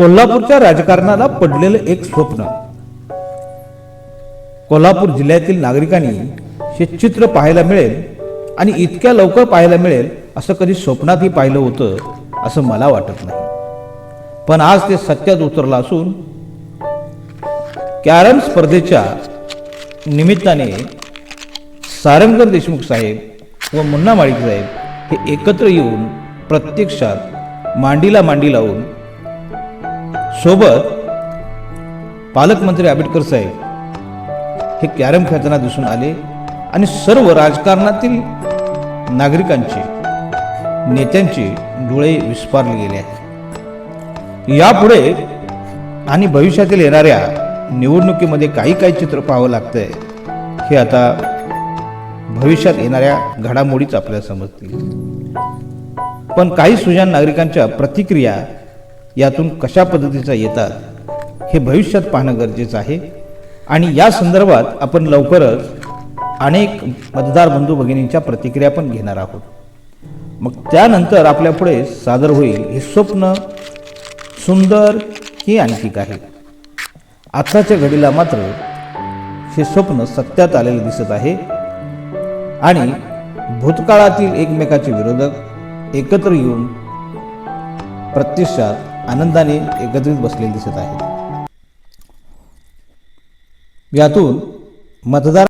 कोल्हापूरच्या राजकारणाला पडलेलं एक स्वप्न. कोल्हापूर जिल्ह्यातील नागरिकांनी हे चित्र पाहायला मिळेल आणि इतक्या लवकर पाहायला मिळेल असं कधी स्वप्नातही पाहिलं होतं असं मला वाटत नाही. पण आज ते सत्यात उतरलं असून कॅरम स्पर्धेच्या निमित्ताने सारंगन देशमुख साहेब व मुन्ना माळिक साहेब हे एकत्र येऊन प्रत्यक्षात मांडीला मांडी लावून सोबत पालकमंत्री आंबेडकर साहेब हे कॅरम खेळताना दिसून आले आणि सर्व राजकारणातील नागरिकांचे नेत्यांचे डोळे विस्फारले गेले आहेत. यापुढे आणि भविष्यातील येणाऱ्या निवडणुकीमध्ये काही काही चित्र पाहावं लागतंय. हे आता भविष्यात येणाऱ्या घडामोडीच आपल्याला समजतील पण काही सुजान नागरिकांच्या प्रतिक्रिया यातून कशा पद्धतीचा येतात हे भविष्यात पाहणं गरजेचं आहे. आणि या संदर्भात आपण लवकरच अनेक मतदार बंधू भगिनींच्या प्रतिक्रिया पण घेणार आहोत. मग त्यानंतर आपल्या पुढे सादर होईल हे स्वप्न सुंदर की आणखी काही. आत्ताच्या घडीला मात्र हे स्वप्न सत्यात आलेले दिसत आहे. आणि भूतकाळातील एकमेकाचे विरोधक एकत्र येऊन प्रत्यक्षात आनंदाने एकत्रित बसलेले दिसत आहेत. यातून मतदार